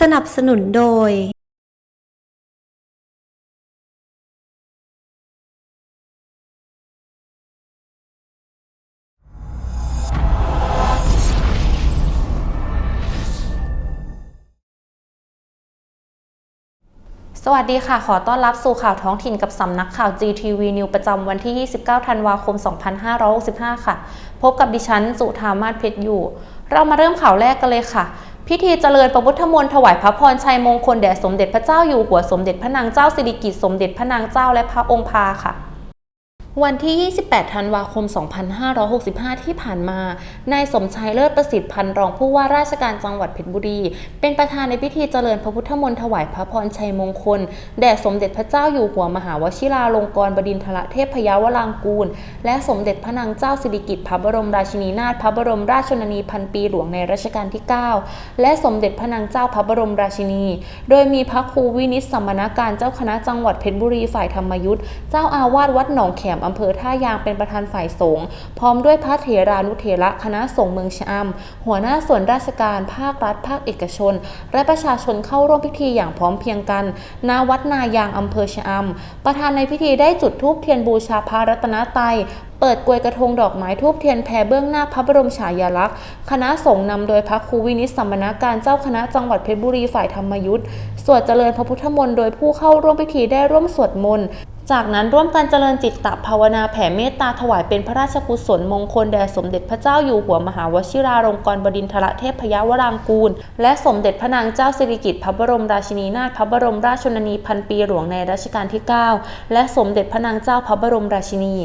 สนับสนุนโดยสวัสดีค่ะ ขอต้อนรับสู่ข่าวท้องถิ่นกับสำนักข่าว GTV News ประจำวันที่ 29 ธันวาคม 2565 ค่ะ พบกับดิฉัน สุธามาศเพชรอยู่ เรามาเริ่มข่าวแรกกันเลยค่ะ พิธีเจริญประพุทธมนต์ถวายพระพรชัยมงคลแด่สมเด็จพระเจ้าอยู่หัวสมเด็จพระนางเจ้าสิริกิติ์สมเด็จพระนางเจ้าและพระองค์พาค่ะ วันที่ 28 ธันวาคม 2565 ที่ผ่านมา นายสมชายเลิศประสิทธิ์พันรองผู้ว่าราชการจังหวัดเพชรบุรี เป็นประธานในพิธีเจริญพระพุทธมนต์ถวายพระพรชัยมงคล แด่สมเด็จพระเจ้าอยู่หัวมหาวชิราลงกรณบดินทรเทพยาวรางกูล และสมเด็จพระนางเจ้าสิริกิติ์พระบรมราชินีนาถพระบรมราชชนนีพันปีหลวงในรัชกาลที่ 9 และสมเด็จพระนางเจ้าพระบรมราชินี โดยมีพระครูวินิตสัมมนาการเจ้าคณะจังหวัดเพชรบุรีฝ่ายธรรมยุทธ์เจ้าอาวาสวัดหนองแขมอำเภอท่ายางเป็นประธานฝ่ายสงฆ์พร้อมด้วยพระเถรานุเถระคณะสงฆ์เมืองชะอำหัวหน้าส่วนราชการภาครัฐภาคเอกชน และประชาชนเข้าร่วมพิธีอย่างพร้อมเพียงกันณวัดนายางอำเภอชะอำประธานในพิธีได้จุดธูปเทียนบูชาพระรัตนตรัยเปิดกลวยกระทงดอกไม้ทูบเทียนแผ่เบื้องหน้าพระบรมฉายาลักษณ์ คณะสงฆ์นำโดยพระครูวินิตสัมมนาการเจ้าคณะจังหวัดเพชรบุรีฝ่ายธรรมยุทธ์สวดเจริญพระพุทธมนต์โดยผู้เข้าร่วมพิธีได้ร่วมสวดมนต์ จากนั้นร่วมกันเจริญจิตตภาวนาแผ่เมตตาถวายเป็นพระราชกุศลมงคลแด่สมเด็จพระเจ้าอยู่หัวมหาวชิราลงกรณบดินทรเทพยาวรางกูล และสมเด็จพระนางเจ้าสิริกิติ์พระบรมราชินีนาถพระบรมราชชนนีพันปีหลวงในรัชกาลที่ 9 และสมเด็จพระนางเจ้าพระบรมราชินี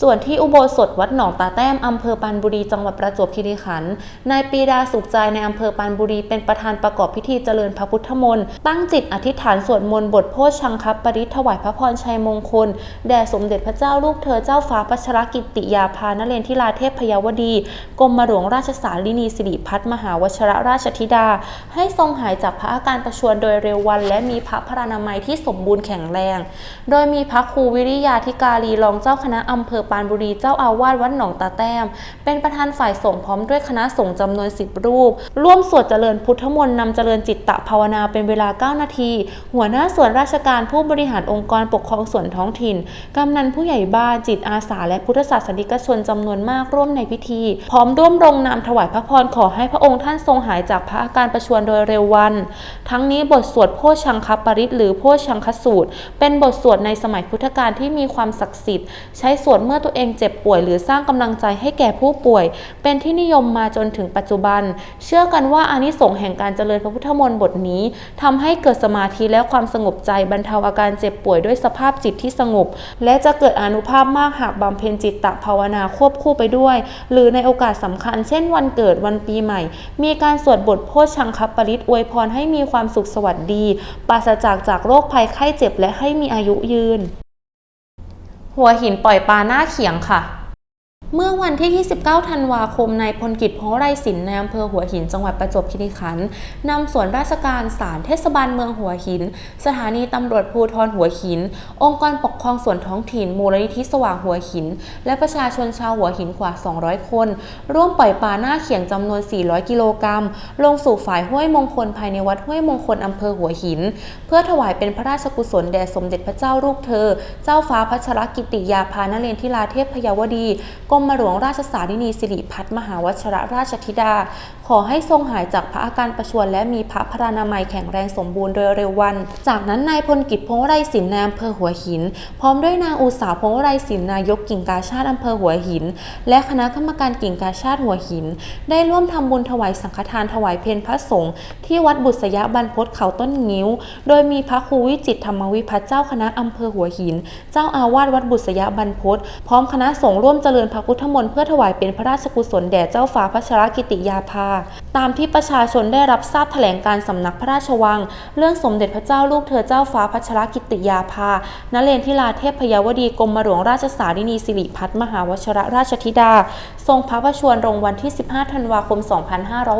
ส่วนที่อุโบสถวัดหนองตาแต้มอำเภอปานบุรีจังหวัดประจวบคีรีขันธ์นายปีดาสุขใจในอำเภอปานบุรีเป็นประธานประกอบพิธีเจริญพระพุทธมนต์ตั้งจิตอธิษฐานสวดมนต์บทโพชฌังคับปริถวายพระพรชัยมงคล แด่สมเด็จพระเจ้าลูกเธอเจ้าฟ้าพัชรกิติยาภานเรนทิราเทพพยาวดีกรมหลวงราชสารินีสิริพัฒมหาวชรราชธิดา ให้ทรงหายจากพระอาการประชวรโดยเร็ววัน และมีพระพรานามัยที่สมบูรณ์แข็งแรง โดยมีพระครูวิริยาธิการีรองเจ้าคณะอำเภอปานบุรีเจ้าอาวาสวัดหนองตาแต้ม เป็นประธานฝ่ายสงฆ์พร้อมด้วยคณะสงฆ์จำนวนสิบรูป ร่วมสวดเจริญพุทธมนต์นำเจริญจิตตภาวนาเป็นเวลา 9 นาที หัวหน้าส่วนราชการผู้บริหารองค์กรปกครองส่วนท้องถิ่น กำนันผู้ใหญ่บ้านจิตอาสา และพุทธศาสนิกชนจำนวนมากร่วมในพิธี พร้อมร่วมลงนามถวายพระพรขอให้พระองค์ท่านทรงหายจากพระอาการประชวรโดยเร็ววัน ทั้งนี้บทสวดโพชังคปริตหรือโพชังคสูตร เป็นบทสวดในสมัยพุทธกาลที่มีความศักดิ์สิทธิ์ใช้สวดเมื่อตัวเองเจ็บป่วยหรือสร้างกำลังใจให้แก่ผู้ป่วย เป็นที่นิยมมาจนถึงปัจจุบัน เชื่อกันว่าอานิสงส์แห่งการเจริญพระพุทธมนต์บทนี้ทำให้เกิดสมาธิและความสงบใจบรรเทาอาการเจ็บป่วยด้วยสภาพจิตที่สงบ และจะเกิดอนุภาพมากหากบำเพ็ญจิตตภาวนาควบคู่ไปด้วย หรือในโอกาสสำคัญ เช่น วันเกิดวันปีใหม่ มีการสวดบทโพชฌังคัปปริตอวยพรให้มีความสุขสวัสดี ปราศจากจากโรคภัยไข้เจ็บและให้มีอายุยืน หัวหินปล่อยปลาหน้าเขียงค่ะ เมื่อวันที่ 29 ธันวาคม นายพลกิจโพไรสินในอำเภอหัวหิน จังหวัดประจวบคีรีขันธ์นำส่วนราชการศาลเทศบาลเมืองหัวหิน สถานีตำรวจภูธรหัวหิน องค์กรปกครองส่วนท้องถิ่น มูลนิธิสว่างหัวหิน และประชาชนชาวหัวหินกว่า 200 คน ร่วมปล่อยปลาหน้าเขียงจำนวน 400 กิโลกรัม ลงสู่ฝ่ายห้วยมงคลภายในวัดห้วยมงคลอำเภอหัวหิน เพื่อถวายเป็นพระราชกุศลแด่สมเด็จพระเจ้าลูกเธอ เจ้าฟ้าพัชรกิติยาภานเรนทิราเทพพยาวดีกรมมหลวงราชสารินีสิริพัฒมหาวชรราชธิดา ขอให้ทรงหายจากพระอาการประชวรและมีพระพรานามัยแข็งแรงสมบูรณ์โดยเร็ววัน จากนั้นนายพลกิจพงษ์ไรศิลป์ในอำเภอหัวหิน พร้อมด้วยนางอุสาพงษ์ไรศิลป์นายกกิ่งกาชาติอำเภอหัวหิน และคณะกรรมการกิ่งกาชาติหัวหิน ได้ร่วมทำบุญถวายสังฆทานถวายเพลพระสงฆ์ที่วัดบุษยบรรพตเขาต้นงิ้ว โดยมีพระครูวิจิตธรรมวิพัฒน์เจ้าคณะอำเภอหัวหิน เจ้าอาวาสวัดบุษยบรรพตพร้อมคณะสงฆ์ร่วมเจริญพระพุทธมนต์เพื่อถวายเป็นพระราชกุศลแด่เจ้าฟ้าพัชรกิติยาภา ตามที่ประชาชนได้รับทราบแถลงการสำนักพระราชวัง เรื่องสมเด็จพระเจ้าลูกเธอเจ้าฟ้าพัชรกิติยาภา ณ เรนทิราเทพพยาวดีกรมหลวงราชสารินีสิริพัฒมหาวชรราชธิดาทรงพระประชวรลงวันที่ 15 ธันวาคม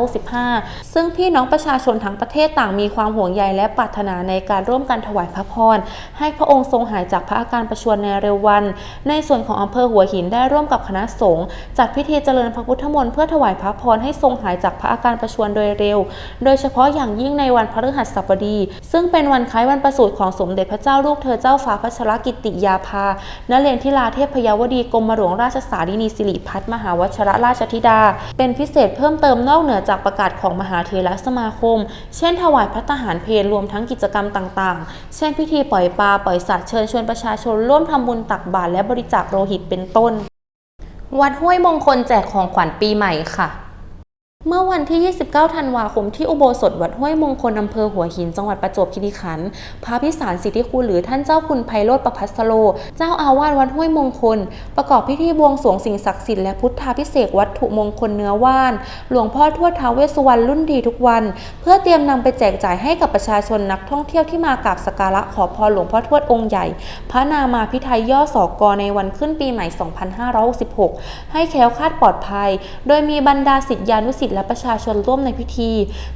2565 ซึ่งพี่น้องประชาชนทั้งประเทศต่างมีความห่วงใยและปรารถนาในการร่วมกันถวายพระพร ให้พระองค์ทรงหายจากพระอาการประชวรในเร็ววัน ในส่วนของอำเภอหัวหินได้ร่วมกับคณะสงฆ์จัดพิธีเจริญพระพุทธมนต์เพื่อถวายพระพรให้ทรงหายจากพระอาการประชวรโดยเร็ว โดยเฉพาะอย่างยิ่งในวันพฤหัสบดี ซึ่งเป็นวันคล้ายวันประสูติของสมเด็จพระเจ้าลูกเธอเจ้าฟ้าพัชรกิติยาภานเรนทิลาเทพพยาวดีกรมหลวงราชสารินีสิริพัฒมหาวัชรราชธิดา เป็นพิเศษเพิ่มเติมนอกเหนือจากประกาศของมหาเทรสมาคม เช่นถวายพระทหารเพลรวมทั้งกิจกรรมต่างๆ เช่นพิธีปล่อยปลาปล่อยสัตว์เชิญชวนประชาชนร่วมทำบุญตักบาตรและบริจาคโลหิตเป็นต้น วัดห้วยมงคลแจกของขวัญปีใหม่ค่ะ เมื่อวันที่ 29 ธันวาคมที่อุโบสถวัดห้วยมงคลอำเภอหัวหินจังหวัดประจวบคีรีขันธ์พระพิสารสิทธิคุณหรือท่านเจ้าคุณไพโรธประพัสโล เจ้าอาวาสวัดห้วยมงคล ประกอบพิธีบวงสรวงสิ่งศักดิ์สิทธิ์และพุทธาพิเศษกวัตถุมงคลเนื้อว่าน หลวงพ่อทวดท้าวเวสสุวรรณรุ่นดีทุกวัน เพื่อเตรียมนำไปแจกจ่ายให้กับประชาชนนักท่องเที่ยวที่มากราบสักการะขอพรหลวงพ่อทวดองค์ใหญ่ พระนามาพิไทยย่อสอกอในวันขึ้นปีใหม่ 2566 ให้แคล้วคลาดปลอดภัย โดยมีบรรดาศิษยานุศิษยและประชาชนร่วมในพิธี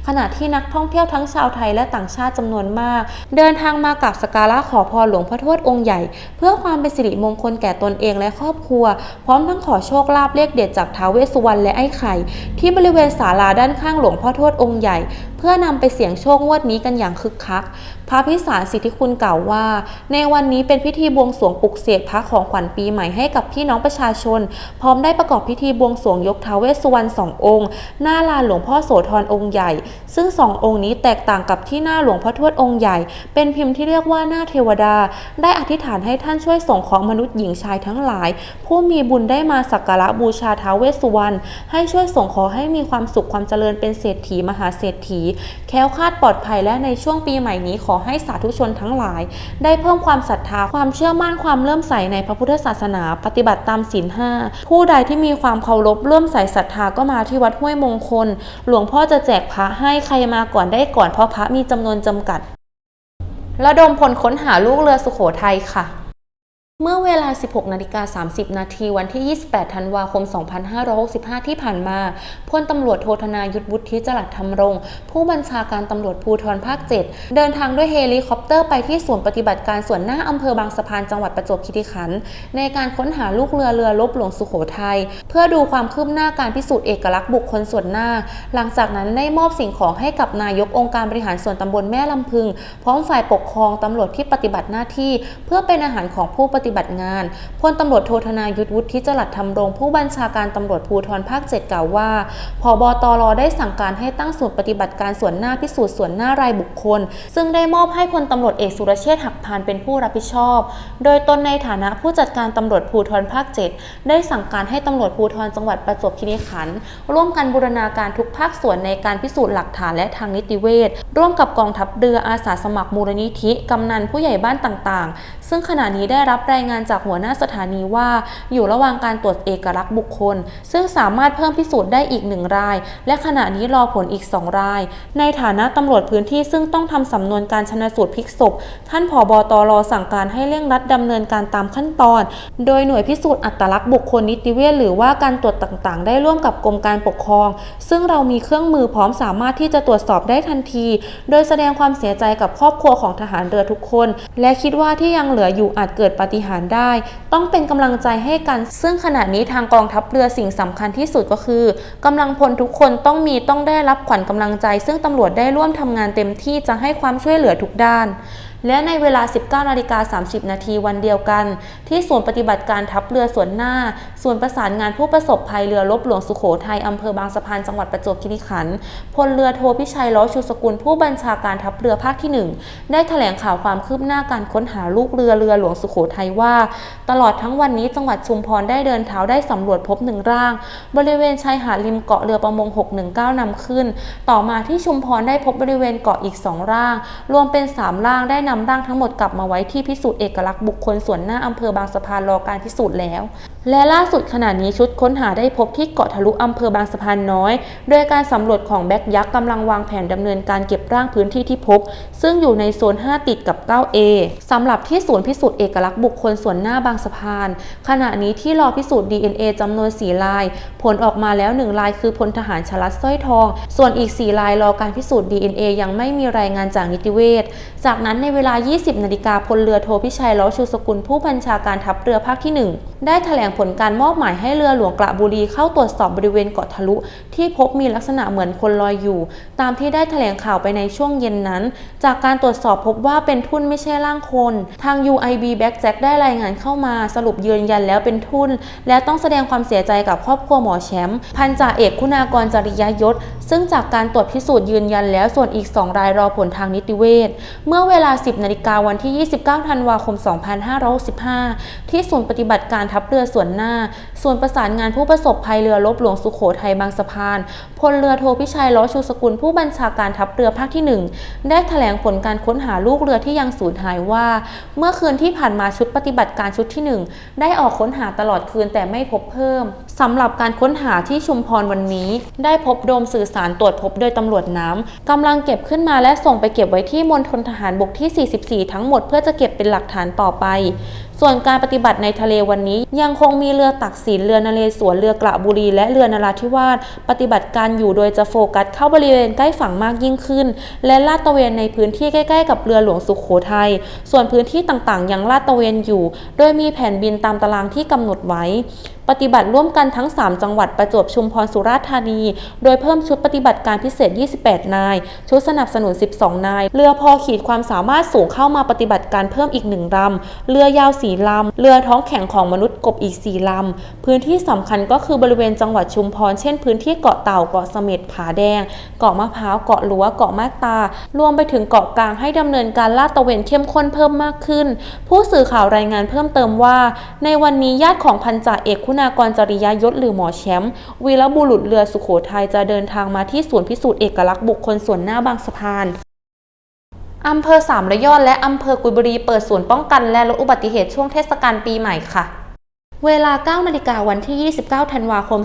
ขณะที่นักท่องเที่ยวทั้งชาวไทยและต่างชาติจำนวนมาก เดินทางมากราบสักการะขอพรหลวงพ่อทวดองค์ใหญ่ เพื่อความเป็นสิริมงคลแก่ตนเองและครอบครัว พร้อมทั้งขอโชคลาภเลขเด็ดจากท้าวเวสสุวรรณและไอ้ไข่ ที่บริเวณศาลาด้านข้างหลวงพ่อทวดองค์ใหญ่เพื่อนำไปเสี่ยงโชคงวดนี้กันอย่างคึกคัก พระพิสารสิทธิคุณกล่าวว่า ในวันนี้เป็นพิธีบวงสรวงปลุกเสกพระของขวัญปีใหม่ให้กับพี่น้องประชาชน พร้อมได้ประกอบพิธีบวงสรวงยกท้าเวสสุวรรณสององค์ หน้าลานหลวงพ่อโสธรองค์ใหญ่ ซึ่งสององค์นี้แตกต่างกับที่หน้าหลวงพ่อทวดองค์ใหญ่ เป็นพิมพ์ที่เรียกว่าหน้าเทวดา ได้อธิษฐานให้ท่านช่วยส่งของมนุษย์หญิงชายทั้งหลาย ผู้มีบุญได้มาสักการะบูชาท้าเวสสุวรรณให้ช่วยส่งขอให้มีความสุขความเจริญเป็นเศรษฐีมหาเศรษฐีแค้วคาดปลอดภัยและในช่วงปีใหม่นี้ขอให้สาธุชนทั้งหลาย ได้เพิ่มความศรัทธาความเชื่อมั่นความเลื่อมใสในพระพุทธศาสนา ปฏิบัติตามศีลห้าผู้ใดที่มีความเคารพเลื่อมใสศรัทธาก็มาที่วัดห้วยมงคล หลวงพ่อจะแจกพระให้ใครมาก่อนได้ก่อนเพราะพระมีจำนวนจำกัดระดมพลค้นหาลูกเรือสุโขทัยค่ะ เมื่อเวลา 16 นาฬิกา 30 นาที วันที่ 28 ธันวาคม 2565 ที่ผ่านมา พลตำรวจโทธนายุทธวุฒิจรัสธรรมรงค์ผู้บัญชาการตำรวจภูธรภาค 7 เดินทางด้วยเฮลิคอปเตอร์ไปที่ส่วนปฏิบัติการส่วนหน้าอำเภอบางสะพานจังหวัดประจวบคีรีขันธ์ในการค้นหาลูกเรือเรือลบหลวงสุโขทัยเพื่อดูความคืบหน้าการพิสูจน์เอกลักษณ์บุคคลส่วนหน้า หลังจากนั้นได้มอบสิ่งของให้กับนายกองค์การบริหารส่วนตำบลแม่ลำพึง พร้อมฝ่ายปกครองตำรวจที่ปฏิบัติหน้าที่ เพื่อเป็นอาหารของผู้ปฏิบัติงานพลตำรวจโทธนายุทธวุฒิจรัสธรรมรงผู้บัญชาการตำรวจภูธรภาค 7 กล่าวว่าพบตรได้สั่งการให้ตั้งศูนย์ปฏิบัติการส่วนหน้าพิสูจน์ส่วนหน้ารายบุคคล ซึ่งได้มอบให้พลตำรวจเอกสุรเชษฐ์หักพานเป็นผู้รับผิดชอบ โดยตนในฐานะผู้จัดการตำรวจภูธรภาค 7 ได้สั่งการให้ตำรวจภูธรจังหวัดประจวบคีรีขันธ์ร่วมกันบูรณาการทุกภาคส่วนในการพิสูจน์หลักฐานและทางนิติเวชร่วมกับกองทัพเรืออาสาสมัครมูลนิธิกำนันผู้ใหญ่บ้านต่างๆ ซึ่งขณะนี้ได้รับรายายงานจากหัวหน้าสถานีว่า อยู่ระหว่างการตรวจเอกลักษณ์บุคคล ซึ่งสามารถเพิ่มพิสูจน์ได้อีกหนึ่งราย และขณะนี้รอผลอีก 2 ราย ในฐานะตำรวจพื้นที่ซึ่งต้องทำสำนวนการชนะสูตรพลิกศพ ท่านผอบตรสั่งการให้เร่งรัดดำเนินการตามขั้นตอน โดยหน่วยพิสูจน์อัตลักษณ์บุคคลนิติเวชหรือว่าการตรวจต่างๆ ได้ร่วมกับกรมการปกครอง ซึ่งเรามีเครื่องมือพร้อมสามารถที่จะตรวจสอบได้ทันที โดยแสดงความเสียใจกับครอบครัวของทหารเรือทุกคน และคิดว่าที่ยังเหลืออยู่อาจเกิดปาฏิหารได้ ต้องเป็นกำลังใจให้กัน ซึ่งขณะนี้ทางกองทัพเรือสิ่งสำคัญที่สุดก็คือกำลังพลทุกคนต้องมีต้องได้รับขวัญกำลังใจ ซึ่งตำรวจได้ร่วมทำงานเต็มที่จะให้ความช่วยเหลือทุกด้านและในเวลา 19นาฬิกา30 นาทีวันเดียวกัน ที่ศูนปฏิบัติการทัพเรือส่วนหน้า ส่วนประสานงานผู้ประสบภัยเรือรบหลวงสุโขทัยอำเภอบางสะพานจังหวัดประจวบคีรีขันธ์พลเรือโทพิชัยล้อชูสกุลผู้บัญชาการทัพเรือภาคที่ 1 ได้แถลงข่าวความคืบหน้าการค้นหาลูกเรือเรือหลวงสุโขทัยว่า ตลอดทั้งวันนี้จังหวัดชุมพรได้เดินเท้าได้สำรวจพบหนึ่งร่าง บริเวณชายหาดริมเกาะเรือประมง 619นำขึ้น ต่อมาที่ชุมพรได้พบบริเวณเกาะอีก2ร่าง รวมเป็น3ร่างได้นำร่างทั้งหมดกลับมาไว้ที่พิสูจน์เอกลักษณ์บุคคลส่วนหน้าอำเภอบางสะพานรอการพิสูจน์แล้ว และล่าสุดขณะนี้ชุดค้นหาได้พบที่เกาะทะลุอำเภอบางสะพานน้อย โดยการสำรวจของแบ็กยักษ์กำลังวางแผนดำเนินการเก็บร่างพื้นที่ที่พบ ซึ่งอยู่ในโซน 5 ติดกับ 9A สำหรับที่ศูนย์พิสูจน์เอกลักษณ์บุคคลส่วนหน้าบางสะพาน ขณะนี้ที่รอพิสูจน์ DNA จำนวน 4 ลาย ผลออกมาแล้ว 1 ลายคือพลทหารชลัดสร้อยทอง ส่วนอีก 4 ลายรอการพิสูจน์ DNA ยังไม่มีรายงานจากนิติเวชจากนั้นในเวลา 20 นาฬิกาพลเรือโทพิชัยล้อชูสกุลผู้บัญชาการทัพเรือภาคที่ 1 ได้แถลงผลการมอบหมายให้เรือหลวงกระบุรีเข้าตรวจสอบบริเวณเกาะทะลุ ที่พบมีลักษณะเหมือนคนลอยอยู่ ตามที่ได้แถลงข่าวไปในช่วงเย็นนั้น จากการตรวจสอบพบว่าเป็นทุ่นไม่ใช่ร่างคน ทาง UIB Back Jack ได้รายงานเข้ามาสรุปยืนยันแล้วเป็นทุ่น และต้องแสดงความเสียใจกับครอบครัวหมอแชมป์พันจ่าเอกคุณากรจริยยศ ซึ่งจากการตรวจพิสูจน์ยืนยันแล้วส่วนอีก 2 รายรอผลทางนิติเวชเมื่อเวลา 10นาฬิกาวันที่ 29 ธันวาคม 2565 ที่ศูนย์ปฏิบัติการทัพเรือส่วนหน้า ส่วนประสานงานผู้ประสบภัยเรือรบหลวงสุโขทัยบางสะพานพลเรือโทพิชัยล้อชูสกุลผู้บัญชาการทัพเรือภาคที่ 1 ได้แถลงผลการค้นหาลูกเรือที่ยังสูญหายว่า เมื่อคืนที่ผ่านมาชุดปฏิบัติการชุดที่ 1 ได้ออกค้นหาตลอดคืนแต่ไม่พบเพิ่มสำหรับการค้นหาที่ชุมพรวันนี้ ได้พบโดมสื่อสารตรวจพบโดยตำรวจน้ำกำลังเก็บขึ้นมาและส่งไปเก็บไว้ที่มณฑลทหารบกที่ 44 ทั้งหมดเพื่อจะเก็บเป็นหลักฐานต่อไป ส่วนการปฏิบัติในทะเลวันนี้ยังคงมีเรือตักสินเรือนาเรศวรเรือกระบุรี และเรือนราธิวาสปฏิบัติการอยู่โดยจะโฟกัสเข้าบริเวณใกล้ฝั่งมากยิ่งขึ้น และลาดตระเวนในพื้นที่ใกล้ๆ กับเรือหลวงสุขโขทัยส่วนพื้นที่ต่างๆ ยังลาดตระเวนอยู่ โดยมีแผนบินตามตารางที่กำหนดไว้ ปฏิบัติร่วมกันทั้ง 3 จังหวัดประจวบชุมพรสุราษฎร์ธานี โดยเพิ่มชุดปฏิบัติการพิเศษ 28 นาย ชุดสนับสนุน 12 นาย เรือพอขีดความสามารถสูงเข้ามาปฏิบัติการเพิ่มอีกหนึ่งลำเรือยาวสีลำเรือท้องแข็งของมนุษย์กบอีก4 ลำ พื้นที่สำคัญก็คือบริเวณจังหวัดชุมพร เช่นพื้นที่เกาะเต่า เกาะเสม็ด ผาแดง เกาะมะพร้าว เกาะลัว เกาะมาตา รวมไปถึงเกาะกลางให้ดำเนินการลาดตระเวนเข้มข้นเพิ่มมากขึ้น ผู้สื่อข่าวรายงานเพิ่มเติมว่า ในวันนี้ญาติของพันจ่าเอกคุณากรจริยยศหรือหมอแชมป์วีรบุรุษเรือสุโขทัยจะเดินทางมาที่ศูนย์พิสูจน์เอกลักษณ์บุคคลส่วนหน้าบางสะพานอำเภอสามระยอดและอำเภอกุยบุรีเปิดศูนย์ป้องกันและลดอุบัติเหตุช่วงเทศกาลปีใหม่ค่ะ เวลา 9 นาฬิกาวันที่ 29 ธันวาคม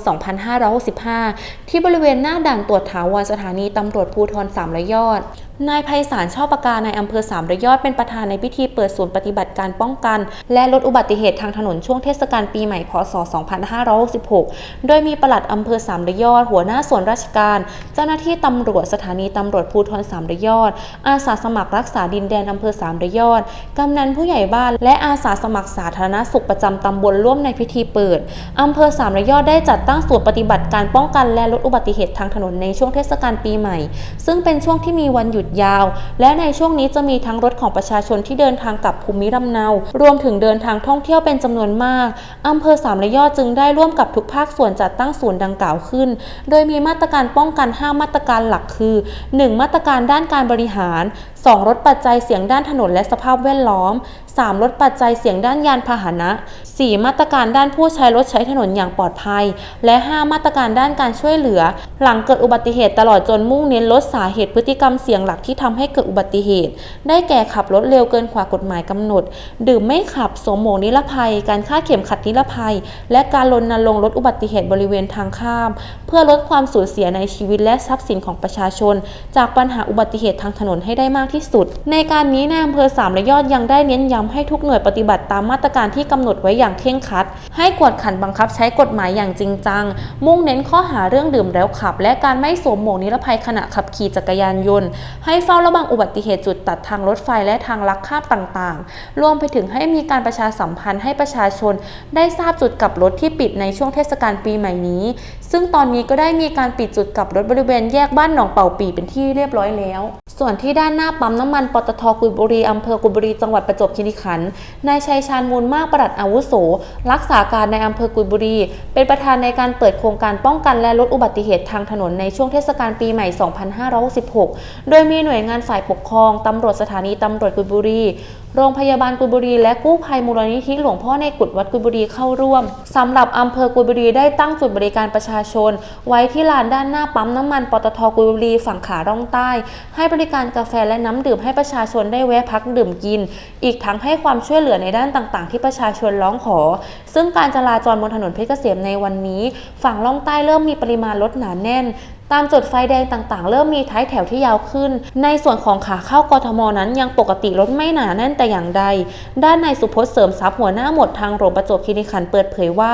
2565 ที่บริเวณหน้าด่านตรวจถาวรสถานีตำรวจภูธรสามระยอดนายไพศาลช่อประกาในอำเภอสามระยอดเป็นประธานในพิธีเปิดศูนย์ปฏิบัติการป้องกัน และลดอุบัติเหตุทางถนนช่วงเทศกาลปีใหม่พศ 2566 โดยมีปลัดอำเภอสามระยอด หัวหน้าส่วนราชการ เจ้าหน้าที่ตำรวจสถานีตำรวจภูธรสามระยอด อาสาสมัครรักษาดินแดนอำเภอสามระยอด กำนันผู้ใหญ่บ้าน และอาสาสมัครสาธารณสุขประจำตำบลร่วมในพิธีเปิดอำเภอสามระยอดได้จัดตั้งศูนย์ปฏิบัติการป้องกัน และลดอุบัติเหตุทางถนนในช่วงเทศกาลปีใหม่ ซึ่งเป็นช่วงที่มีวันหยุดยาว และในช่วงนี้จะมีทั้งรถของประชาชนที่เดินทางกลับภูมิลำเนา รวมถึงเดินทางท่องเที่ยวเป็นจำนวนมากอำเภอสามระยอดจึงได้ร่วมกับทุกภาคส่วนจัดตั้งศูนย์ดังกล่าวขึ้น โดยมีมาตรการป้องกัน 5 มาตรการหลักคือ 1. มาตรการด้านการบริหาร 2. ลดปัจจัยเสียงด้านถนนและสภาพแวดล้อม 3. ลดปัจจัยเสียงด้านยานพาหนะ 4. มาตรการด้านผู้ใช้รถใช้ถนนอย่างปลอดภัย และ 5 มาตรการด้านการช่วยเหลือ หลังเกิดอุบัติเหตุตลอดจนมุ่งเน้นลดสาเหตุพฤติกรรมเสี่ยงหลักที่ทำให้เกิดอุบัติเหตุ ได้แก่ขับรถเร็วเกินกว่ากฎหมายกำหนด ดื่มไม่ขับสวมหมวกนิรภัย การคาดเข็มขัดนิรภัย และการรณรงค์ลดอุบัติเหตุบริเวณทางข้าม เพื่อลดความสูญเสียในชีวิตและทรัพย์สินของประชาชน จากปัญหาอุบัติเหตุทางถนนให้ได้มากที่สุด ในการนี้นายอำเภอสามระยอดยังได้เน้นย้ำให้ทุกหน่วยปฏิบัติตามมาตรการที่กำหนดไว้อย่างเคร่งครัด ให้กวดขันบังคับใช้กฎหมายอย่างจริงจัง มุ่งเน้นข้อหาเรื่องดื่มแล้วขับ และการไม่สวมหมวกนิรภัยขณะขับขี่จักรยานยนต์ ให้เฝ้าระวังอุบัติเหตุจุดตัดทางรถไฟและทางลักข้ามต่างๆ รวมไปถึงให้มีการประชาสัมพันธ์ให้ประชาชน ได้ทราบจุดกลับรถที่ปิดในช่วงเทศกาลปีใหม่นี้ ซึ่งตอนนี้ก็ได้มีการปิดจุดกลับรถบริเวณแยกบ้านหนองเป่าปีเป็นที่เรียบร้อยแล้ว ส่วนที่ด้านหน้าปั๊มน้ำมันปตทกุยบุรีอำเภอกุยบุรีจังหวัดประจวบคีรีขันธ์นายชัยชาญมูลมากประดัดอาวุโส รักษาการในอำเภอกุยบุรี เป็นประธานในการเปิดโครงการป้องกันและลดอุบัติเหตุทางถนนในช่วงเทศกาลปีใหม่ 2566 โดยมีหน่วยงานฝ่ายปกครองตำรวจสถานีตำรวจกุยบุรี โรงพยาบาลกุยบุรี และกู้ภัยมูลนิธิหลวงพ่อในกุฎวัดกุยบุรีเข้าร่วมสำหรับอำเภอกุยบุรีได้ตั้งจุดบริการประชาชน ไว้ที่ลานด้านหน้าปั๊มน้ำมันปตทกุยบุรีฝั่งขาล่องใต้ ให้บริการกาแฟและน้ำดื่มให้ประชาชนได้แวะพักดื่มกิน อีกทั้งให้ความช่วยเหลือในด้านต่างๆ ที่ประชาชนร้องขอ ซึ่งการจราจรบนถนนเพชรเกษมในวันนี้ ฝั่งล่องใต้เริ่มมีปริมาณรถหนาแน่น ตามจุดไฟแดงต่างๆ เริ่มมีท้ายแถวที่ยาวขึ้น ในส่วนของขาเข้ากทมนั้นยังปกติรถไม่หนาแน่นแต่อย่างใด ด้านนายสุพจน์เสริมทรัพย์หัวหน้าหมวดทางหลวงประจวบคีรีขันธ์เปิดเผยว่า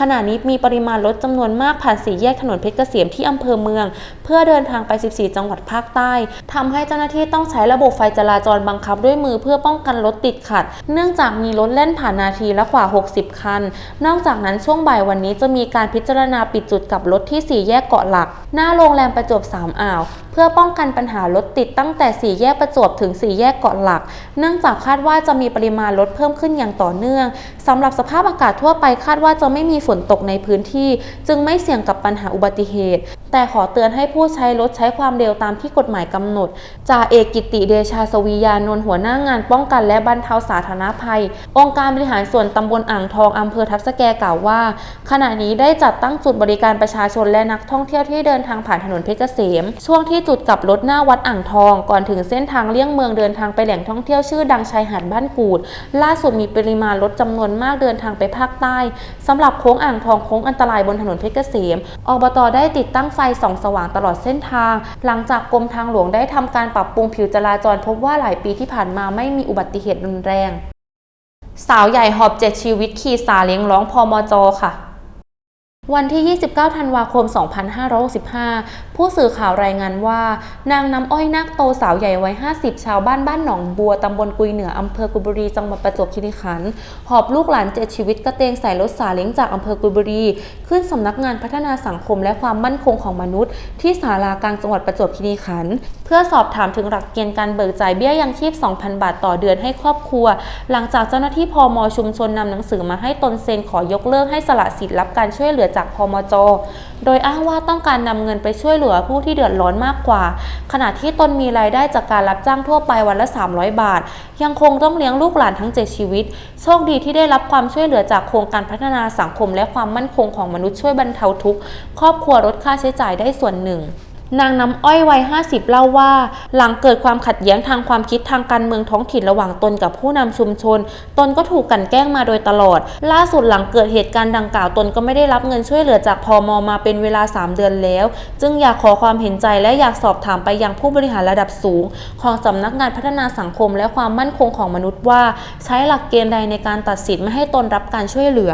ขณะนี้มีปริมาณรถจำนวนมากผ่านสี่แยกถนนเพชรเกษมที่อำเภอเมือง เพื่อเดินทางไป 14 จังหวัดภาคใต้ทำให้เจ้าหน้าที่ต้องใช้ระบบไฟจราจรบังคับด้วยมือเพื่อป้องกันรถติดขัด เนื่องจากมีรถเล่นผ่านนาทีละกว่า 60 คัน นอกจากนั้นช่วงบ่ายวันนี้จะมีการพิจารณาปิดจุดกับรถที่ 4 แยกเกาะหลัก หน้าโรงแรมประจวบสามอ่าว เพื่อป้องกันปัญหารถติดตั้งแต่4แยกประจวบถึง4แยกเกาะหลัก เนื่องจากคาดว่าจะมีปริมาณรถเพิ่มขึ้นอย่างต่อเนื่องสำหรับสภาพอากาศทั่วไปคาดว่าจะไม่มีฝนตกในพื้นที่ จึงไม่เสี่ยงกับปัญหาอุบัติเหตุ แต่ขอเตือนให้ผู้ใช้รถใช้ความเร็วตามที่กฎหมายกำหนดจ่าเอกกิติเดชาสวียานนท์หัวหน้างาน ป้องกันและบรรเทาสาธารณภัย องค์การบริหารส่วนตำบลอ่างทองอำเภอทับสแกกล่าวว่า ขณะนี้ได้จัดตั้งจุดบริการประชาชนและนักท่องเที่ยวที่เดินทางผ่านถนนเพชรเกษมช่วงที่จุดกลับรถหน้าวัดอ่างทอง ก่อนถึงเส้นทางเลี่ยงเมืองเดินทางไปแหล่งท่องเที่ยวชื่อดังชายหาดบ้านกูด ล่าสุดมีปริมาณรถจำนวนมากเดินทางไปภาคใต้สำหรับโค้งอ่างทองโค้งอันตรายบนถนนเพชรเกษมอบตได้ติดตั้งไฟส่องสว่างตลอดเส้นทาง หลังจากกรมทางหลวงได้ทำการปรับปรุงผิวจราจรพบว่าหลายปีที่ผ่านมาไม่มีอุบัติเหตุรุนแรง สาวใหญ่หอบเจ็ดชีวิตขี่สาเลี้ยงร้องพอมจค่ะ วันที่ 29 ธันวาคม 2565 ผู้สื่อข่าวรายงานว่า นางน้ำอ้อยนาคโตสาวใหญ่วัย 50 ชาวบ้านบ้านหนองบัว ตำบลกุยเหนือ อำเภอกุยบุรี จังหวัดประจวบคีรีขันธ์ หอบลูกหลานเจ็ดชีวิตกระเตงใส่รถสาเล้งจากอำเภอกุยบุรี ขึ้นสำนักงานพัฒนาสังคมและความมั่นคงของมนุษย์ ที่ศาลากลางจังหวัดประจวบคีรีขันธ์ เพื่อสอบถามถึงหลักเกณฑ์การเบิกจ่ายเบี้ยยังชีพ 2,000 บาทต่อเดือนให้ครอบครัว หลังจากเจ้าหน้าที่พมชุมชนนำหนังสือมาให้ตนเซ็นขอยกเลิกให้สละสิทธิ์รับการช่วยเหลือจากพมจ โดยอ้างว่าต้องการนำเงินไปช่วยเหลือผู้ที่เดือดร้อนมากกว่า ขณะที่ตนมีรายได้จากการรับจ้างทั่วไปวันละ 300 บาท ยังคงต้องเลี้ยงลูกหลานทั้ง 7 ชีวิต โชคดีที่ได้รับความช่วยเหลือจากโครงการพัฒนาสังคมและความมั่นคงของมนุษย์ช่วยบรรเทาทุกข์ครอบครัวลดค่าใช้จ่ายได้ส่วนหนึ่ง นางน้ำอ้อยวัย 50 เล่าว่า หลังเกิดความขัดแย้งทางความคิดทางการเมืองท้องถิ่นระหว่างตนกับผู้นำชุมชน ตนก็ถูกกันแกล้งมาโดยตลอด ล่าสุดหลังเกิดเหตุการณ์ดังกล่าวตนก็ไม่ได้รับเงินช่วยเหลือจากพอมมาเป็นเวลา 3 เดือนแล้ว จึงอยากขอความเห็นใจและอยากสอบถามไปยังผู้บริหารระดับสูง ของสำนักงานพัฒนาสังคมและความมั่นคงของมนุษย์ว่า ใช้หลักเกณฑ์ใดในการตัดสินไม่ให้ตนรับการช่วยเหลือ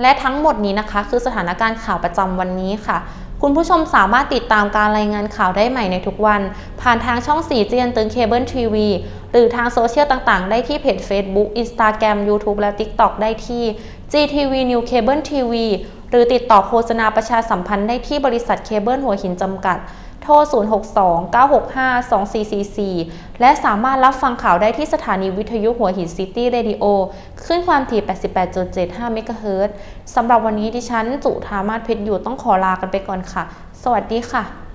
และทั้งหมดนี้นะคะ คือสถานการณ์ข่าวประจำวันนี้ค่ะ คุณผู้ชมสามารถติดตามการรายงานข่าวได้ใหม่ในทุกวัน ผ่านทางช่องสีเจียนตึงเคเบิลทีวีหรือทางโซเชียลต่างๆ ได้ที่เพจ Facebook Instagram YouTube และ TikTok ได้ที่ GTV New Cable TV หรือติดต่อโฆษณาประชาสัมพันธ์ได้ที่บริษัทเคเบิลหัวหินจำกัด โทร 062-965-2444 และสามารถรับฟังข่าวได้ที่สถานีวิทยุหัวหินซิตี้เรดิโอขึ้นความถี่ 88.75 เมกะเฮิรตซ์สำหรับวันนี้ดิฉันจุธามาศเพชรอยู่ต้องขอลากันไปก่อนค่ะ สวัสดีค่ะ